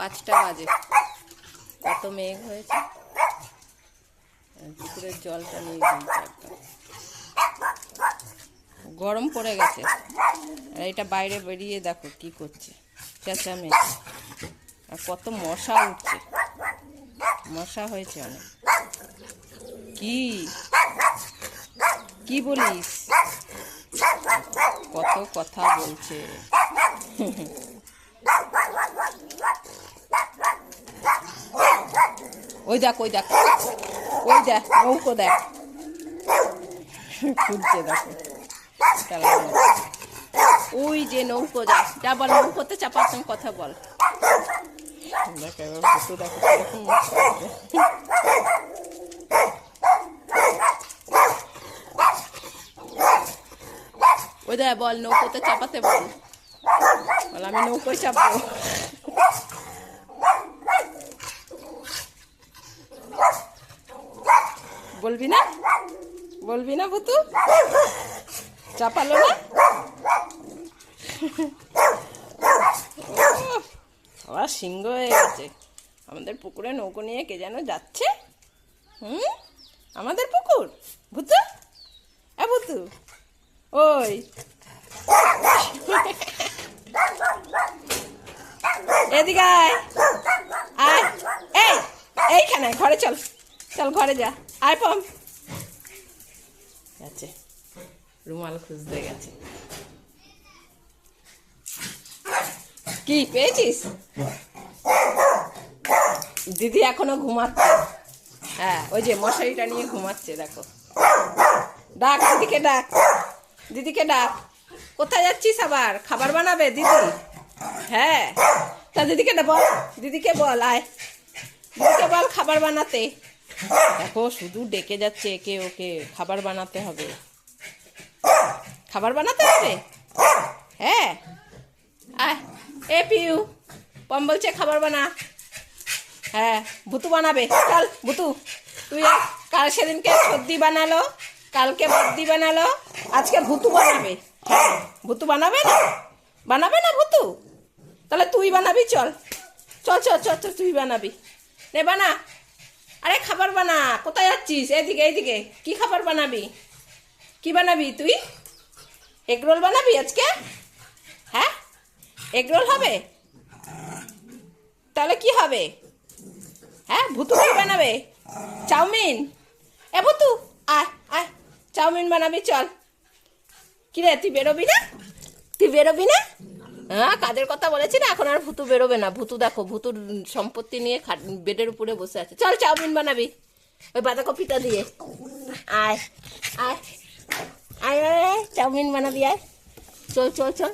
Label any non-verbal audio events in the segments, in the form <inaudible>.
পাঁচটা বাজে। কত মেঘ হয়েছে। পুকুরের জলটা নিয়ে গরম পড়ে গেছে। আর এটা বাইরে বেরিয়ে দেখো কি করছে। চেঁচামে আর কত মশা উঠছে। মশা হয়েছে অনেক। কি? কি বলিস? কত কথা বলছে। <laughs> ওই দেখ ওই দেখ। ওই দেখ, নৌকো দেখ। খুঁজছে দেখো। ওই যে নৌকো দেখ যা বল, নৌকোতে চাপার সঙ্গে কথা বল। ওই দেখ, বল, নৌকোতে চাপাতে বল। বল, আমি নৌকোয় চাপবো। বলবি না? বলবি না ভুতু? চাপালো না? আবার সিংহ হয়ে গেছে। আমাদের পুকুরে নৌকো নিয়ে কে যেন যাচ্ছে। হুম? আমাদের পুকুর? ভুতু? এ ভুতু? ওই। এদিকে আয়। আয়। এই, এইখানে, ঘরে চল। চল, ঘরে যা। আয় পম গেছে। রুমাল খুঁজতে গেছে। কি পেয়েছিস? দিদি এখনও ঘুমাচ্ছে। হ্যাঁ ওই যে মশারিটা নিয়ে ঘুমাচ্ছে, দেখো। ডাক, দিদিকে ডাক। দিদিকে ডাক। কোথায় যাচ্ছিস আবার? খাবার বানাবে দিদি? হ্যাঁ। তা দিদিকে বল দিদিকে বল, আয়। দিদিকে বল খাবার বানাতে। দেখো, শুধু ডেকে যাচ্ছে একে ওকে। খাবার বানাতে হবে। খাবার বানাতে হবে? হ্যাঁ। এ পিউ, পম বলছে খাবার বানা। হ্যাঁ ভুতু বানাবে। চল, ভুতু, তুই। কাল সেদিনকে সর্দি বানালো, কালকে বদ্দি বানালো, আজকে ভুতু বানাবে। হ্যাঁ ভুতু বানাবে না? বানাবে না ভুতু? তাহলে তুই বানাবি চল চল চল চল, তুই বানাবি। নে, বানা। আরে খাবার বানা, কোথায় যাচ্ছিস? এদিকে এইদিকে কি খাবার বানাবি? কি বানাবি তুই? এগরোল বানাবি আজকে? হ্যাঁ? এগরোল হবে? তাহলে কি হবে? হ্যাঁ ভুতু কি বানাবে। চাউমিন। এ ভুতু, আয় আয়। চাউমিন বানাবি, চল। কিরে, তুই বেরোবি না? তুই বেরোবি না? হ্যাঁ কাজের কথা বলেছি না? এখন আর ভুতু বেরোবে না। ভুতু দেখো ভুতুর সম্পত্তি নিয়ে বেডের উপরে বসে আছে। চল চাউমিন বানাবি। ওই বাঁধাকপিটা দিয়ে। আয় আয় আয় আয়, চাউমিন বানাবি আয়। চল চল চল।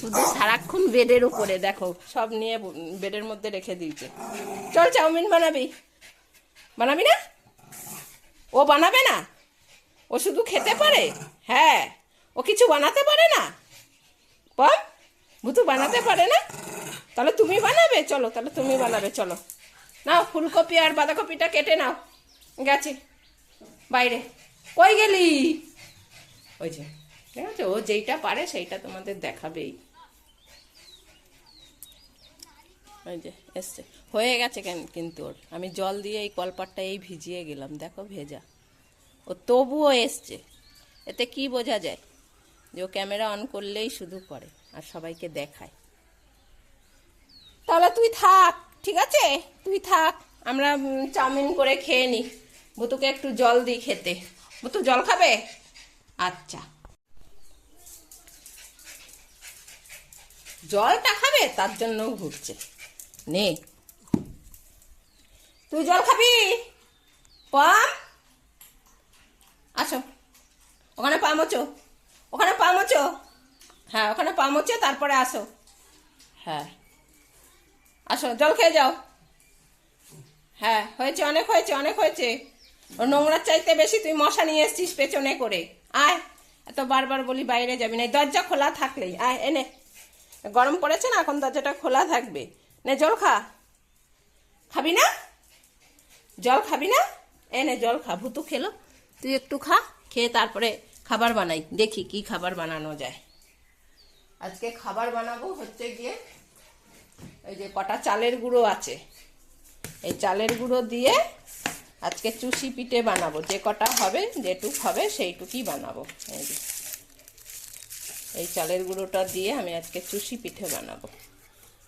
শুধু সারাক্ষণ বেডের উপরে দেখো সব নিয়ে বেডের মধ্যে রেখে দিয়েছে। চল চাউমিন বানাবি। বানাবি না? ও বানাবে না? ও শুধু খেতে পারে? হ্যাঁ। ও কিছু বানাতে পারে না? পম ভুতু বানাতে পারে না? তাহলে তুমি বানাবে? চলো, তাহলে তুমি বানাবে, চলো। নাও, ফুলকপি আর বাঁধাকপিটা কেটে নাও। গেছে। বাইরে। কই গেলি? ওই যে, ঠিক আছে, ও যেইটা পারে সেইটা তোমাদের দেখাবেই। ওই যে, এসছে। হয়ে গেছে কেন কিন্তু ওর? আমি জল দিয়ে এই কলপাটটা এই ভিজিয়ে গেলাম, দেখো ভেজা। ও তবুও এসছে। এতে কি বোঝা যায়? যে ও ক্যামেরা অন করলেই শুধু করে আর সবাইকে দেখায়। তাহলে তুই থাক ঠিক আছে? তুই থাক আমরা উম, চাউমিন করে খেয়ে নিই বুতুকে একটু জল দিই খেতে। বুতু জল খাবে? আচ্ছা। জলটা খাবে? তার জন্য ঘুরছে। নে। তুই জল খাবি? পাম? আসো। ওখানে পা মোচো ওখানে পা মোচো হ্যাঁ ওখানে পা মোচো তারপরে আসো। হ্যাঁ। আসো জল খেয়ে যাও। হ্যাঁ হয়েছে অনেক হয়েছে অনেক হয়েছে। ও নোংরার চাইতে বেশি তুই মশা নিয়ে এসছিস পেছনে করে। আয় এত বারবার বলি বাইরে যাবি না। দরজা খোলা থাকলেই। আয় এনে গরম পড়েছে না এখন দরজাটা খোলা থাকবে। নে জল খা। খাবি না? জল খাবি না? এনে জল খা। ভুতু খেলো। তুই একটু খা খেয়ে তারপরে খাবার বানাই, দেখি কি খাবার বানানো যায়। আজকে খাবার বানাবো হচ্ছে গিয়ে এই যে কটা চালের গুঁড়ো আছে। এই চালের গুঁড়ো দিয়ে আজকে চুষি পিঠে বানাবো। যে কটা হবে, যেটুক হবে সেইটুকুই বানাবো। এই এই চালের গুঁড়োটা দিয়ে আমি আজকে চুষি পিঠে বানাবো।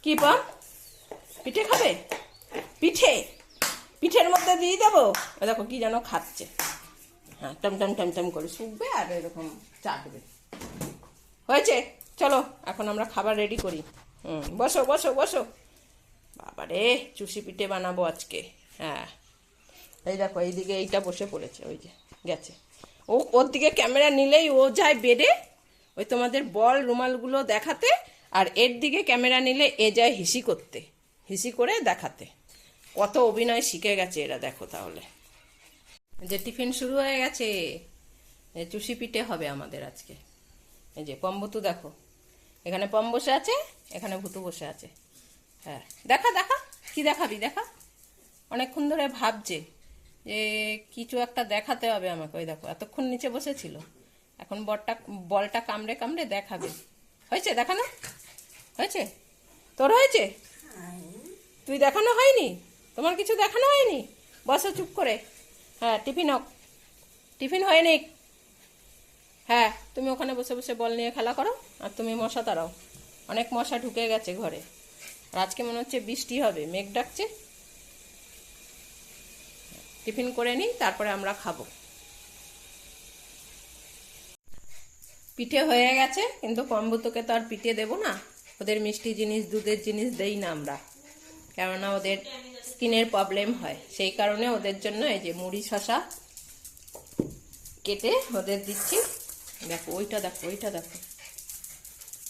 কি পা পিঠে খাবে? পিঠে? পিঠের মধ্যে দিয়ে দেবো? দেখো কি যেন খাচ্ছে। হ্যাঁ টম টম টম টম করে শুকবে আর এরকম চাটবে হয়েছে? চলো, এখন আমরা খাবার রেডি করি। হুম, বসো বসো বসো। বাবারে, চুষি পিঠে বানাবো আজকে। হ্যাঁ। এই দেখো, এইদিকে এইটা বসে পড়েছে, ওই যে গেছে। ও, ওর দিকে ক্যামেরা নিলেই ও যায় বেডে ওই তোমাদের বল রুমালগুলো দেখাতে আর এর দিকে ক্যামেরা নিলে এ যায় হিসি করতে, হিসি করে দেখাতে। কত অভিনয় শিখে গেছে এরা, দেখো তাহলে। যে টিফিন শুরু হয়ে গেছে চুষি পিঠে হবে আমাদের আজকে। এই যে পম্বতু দেখো এখানে পম বসে আছে এখানে ভুতু বসে আছে। হ্যাঁ দেখা দেখা কি দেখাবি দেখা। অনেকক্ষণ ধরে ভাবছে যে কিছু একটা দেখাতে হবে আমাকে। ওই দেখো এতক্ষণ নিচে বসেছিল। এখন বলটা বলটা কামড়ে কামড়ে দেখাবে। হয়েছে দেখানো? হয়েছে? তোর হয়েছে? তুই দেখানো হয়নি? তোমার কিছু দেখানো হয়নি? বসো চুপ করে। হ্যাঁ টিফিন হোক। টিফিন হয়নি। হ্যাঁ তুমি ওখানে বসে বসে বল নিয়ে খেলা করো আর তুমি মশা তাড়াও। অনেক মশা ঢুকে গেছে ঘরে। আর আজকে মনে হচ্ছে বৃষ্টি হবে, মেঘ ডাকছে। টিফিন করে নিই, তারপরে আমরা খাব। পিঠে হয়ে গেছে, কিন্তু কম্বুতোকে তো আর পিঠে দেবো না। ওদের মিষ্টি জিনিস, দুধের জিনিস দেই না আমরা। কেননা ওদের স্কিনের প্রবলেম হয়। সেই কারণে ওদের জন্য এই যে মুড়ি শশা কেটে ওদের দিচ্ছি। দেখো, ওইটা দেখো ওইটা দেখো।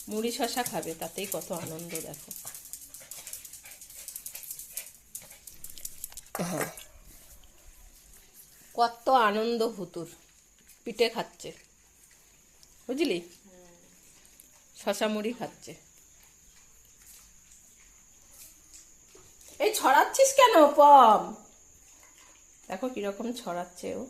মুড়ি শশা খাবে, তাতেই কত আনন্দ, দেখো। হ্যাঁ। কত আনন্দ হুতুর। পিঠে খাচ্ছে। বুঝলি? শশা মুড়ি খাচ্ছে। ছড়াচ্ছিস কেন পম? দেখো কীরকম ছড়াচ্ছে ও।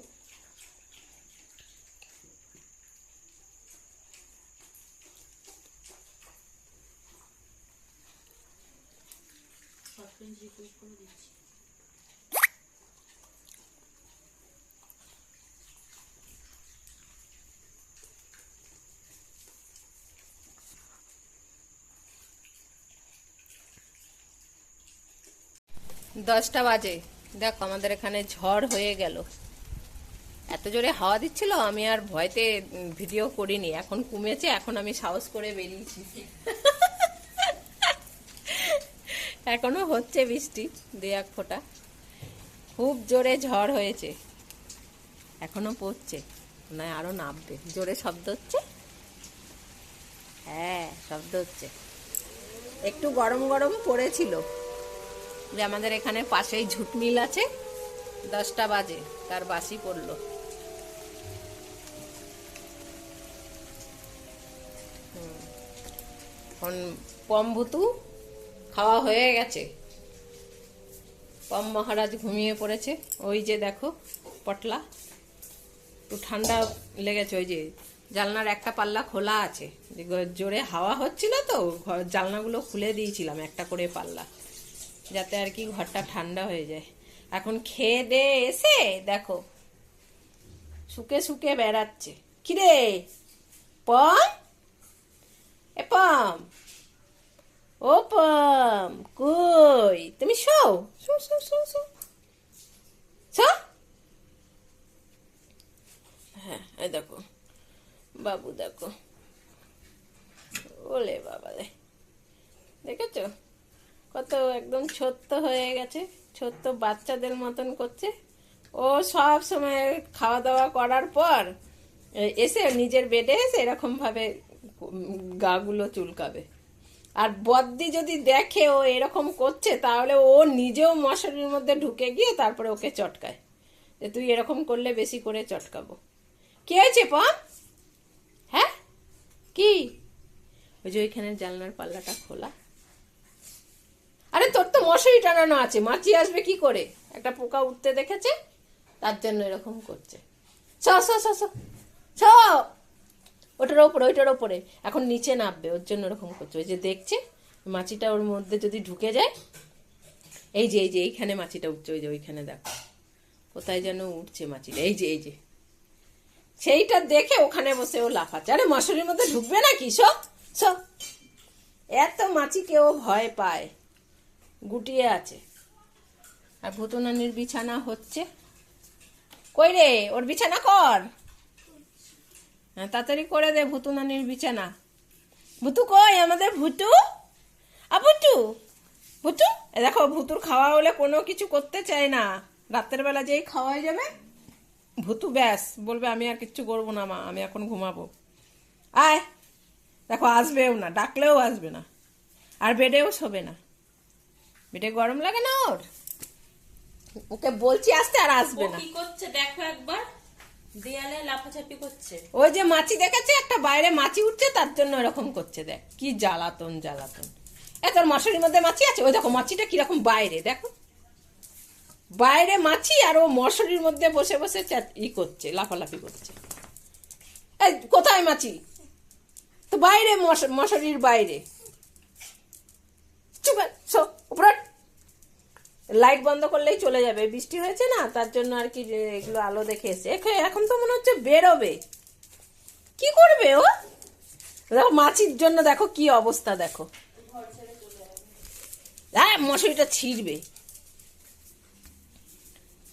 দশটা বাজে। দেখো, আমাদের এখানে ঝড় হয়ে গেল। এত জোরে হাওয়া দিচ্ছিল, আমি আর ভয়তে ভিডিও করিনি। এখন কমেছে, এখন আমি সাহস করে বেরিয়েছি। এখনও হচ্ছে বৃষ্টি, দু এক ফোঁটা। খুব জোরে ঝড় হয়েছে। এখনও পড়ছে, না, আরও নামবে। জোরে শব্দ হচ্ছে? হ্যাঁ শব্দ হচ্ছে। একটু গরম গরম পড়েছিল। যে আমাদের এখানে পাশেই ঝুট মিল আছে। দশটা বাজে, তার বাসি পড়ল। এখন পম্ভুতু খাওয়া হয়ে গেছে। পম মহারাজ ঘুমিয়ে পড়েছে। ওই যে দেখো, পটলা। একটু ঠান্ডা লেগেছে, ওই যে জানলার একটা পাল্লা খোলা আছে। জোরে হাওয়া হচ্ছিল তো জানলাগুলো খুলে দিয়েছিলাম একটা করে পাল্লা। যাতে আর কি ঘরটা ঠান্ডা হয়ে যায়। এখন খেয়ে দে, এসে দেখো। শুকে শুকে বেড়াচ্ছে। কিরে? পম? এ পম। ও পম, কই? তুমি শো। শো শো শো শো। হ্যাঁ এই দেখো। বাবু দেখো। ওলে বাবা রে দেখেছ? কত একদম ছোট্ট হয়ে গেছে ছোট্ট বাচ্চাদের মতন করছে। ও সব সময় খাওয়া দাওয়া করার পর এসে নিজের বেডে এসে এরকম ভাবে উম, গাগুলো চুলকাবে। আর বদ্দি যদি দেখে ও এরকম করছে তাহলে ও নিজেও মশারির মধ্যে ঢুকে গিয়ে তারপরে ওকে চটকায়। যে তুই এরকম করলে বেশি করে চটকাবো। কে হয়েছে পম হ্যাঁ? কি? ওই যে ওইখানে জানলার পাল্লাটা খোলা। আরে তোর তো মশারি টানানো আছে, মাছি আসবে কি করে? একটা পোকা উঠতে দেখেছে, তার জন্য এরকম করছে। চ ওটার ওপরে, ওইটার ওপরে। এখন নিচে নামবে, ওর জন্য এরকম করছে। ওই যে দেখছে, মাছিটা ওর মধ্যে যদি ঢুকে যায়, এই যে এই যে, এইখানে মাছিটা উঠছে, ওই যে ওইখানে দেখো। কোথায় যেন উঠছে মাছিটা, এই যে এই যে। সেইটা দেখে ওখানে বসে ও লাফাচ্ছে। আরে মশুরির মধ্যে ঢুকবে না কি সো সো এত মাছি কেউ ভয় পায়। গুটিয়ে আছে। আর ভূতনানির বিছানা হচ্ছে। কই রে? ওর বিছানা কর। হ্যাঁ তাড়াতাড়ি করে দে ভূতনানির বিছানা। ভুতু কই? আমাদের ভুতু? আ, ভুতু! ভুতু? দেখো, ভুতুর খাওয়া হলে কোনো কিছু করতে চায় না। রাতের বেলা যেই খাওয়াই যাবে, ভুতু ব্যাস, বলবে, আমি আর কিচ্ছু করব না, মা, আমি এখন ঘুমাবো। আয়! দেখো, আসবেও না, ডাকলেও আসবে না। আর বেডেও শোবে না। বেডে গরম লাগে না ওর? ওকে বলছি আসতে আর আসবে না। কি করছে? দেখো একবার। দেয়ালে লাফাঝাপি করছে। ওই যে মাছি দেখেছে? একটা বাইরে মাছি উঠছে তার জন্য এরকম করছে। দেখ কি জ্বালাতন জ্বালাতন। এ তোর মশারির মধ্যে মাছি আছে? ওই দেখো মাছিটা কীরকম বাইরে দেখো। বাইরে মাছি আর ও মশারির মধ্যে বসে বসে ই করছে লাফালাফি করছে। এই কোথায় মাছি? তো বাইরে মশ- মশারির বাইরে। লাইট বন্ধ করলেই চলে যাবে। বৃষ্টি হয়েছে না, তার জন্য আর কি এগুলো আলো দেখে এসে এখ- এখন তো মনে হচ্ছে বেরোবে। কি করবে ও? দেখো, মাছির জন্য দেখো কি অবস্থা, দেখো। হ্যাঁ মশারিটা ছিঁড়বে।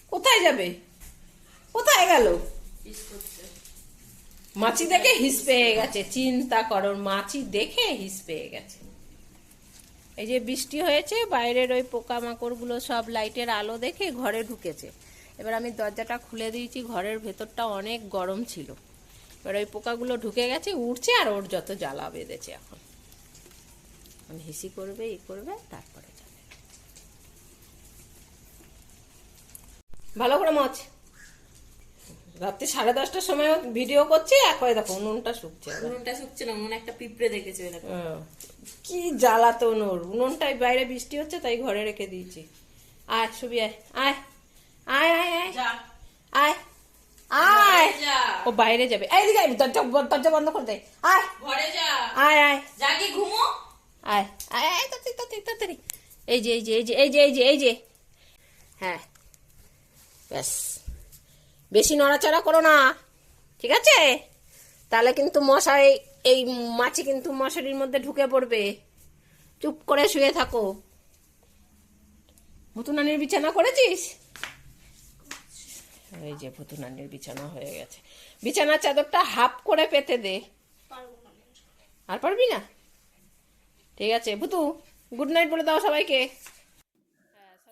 কোথায় যাবে? কোথায় গেল? মাছি দেখে হিস পেয়ে গেছে। চিন্তা করো, মাছি দেখে হিস পেয়ে গেছে। এই যে বৃষ্টি হয়েছে, বাইরের ওই পোকামাকড়গুলো সব লাইটের আলো দেখে ঘরে ঢুকেছে। এবার আমি দরজাটা খুলে দিয়েছি, ঘরের ভেতরটা অনেক গরম ছিল। এবার ওই পোকাগুলো ঢুকে গেছে, উড়ছে আর ওর যত জ্বালা বেঁধেছে এখন। এখন হিসি করবে, ই করবে, তারপরে যাবে। ভালো করে মাছ রাত্রি সাড়ে দশটার সময় ভিডিও করছি একবার দেখো উনুনটা শুকছে। উনুনটা শুকছে না মনে একটা পিঁপড়ে দেখেছে দেখো। কি জ্বালাতন ওর উনুনটাই বাইরে বৃষ্টি হচ্ছে তাই ঘরে রেখে দিয়েছি। আয় ছবি আয় আয় আয় আয় আয়। যা। আয় আয়। যা। ও বাইরে যাবে। এই দিকে দরজা দরজা বন্ধ করে দে। আয়। ঘরে যা। আয় আয়। জাগি ঘুমো। আয় আয় আয় তাড়াতাড়ি তাড়াতাড়ি তাড়াতাড়ি। এই যে এই যে এই যে এই যে এই যে এই যে। হ্যাঁ। ব্যাস। বেশি নড়াচড়া করো না। ঠিক আছে? তাহলে কিন্তু মশাই এই মাছি কিন্তু মশারির মধ্যে ঢুকে পড়বে। চুপ করে শুয়ে থাকো। ভুতুনানির বিছানা করেছিস? এই যে ভুতুনানির বিছানা হয়ে গেছে। বিছানার চাদরটা হাফ করে পেতে দে। আর পারবি না? ঠিক আছে ভুতু গুড নাইট বলে দাও সবাইকে।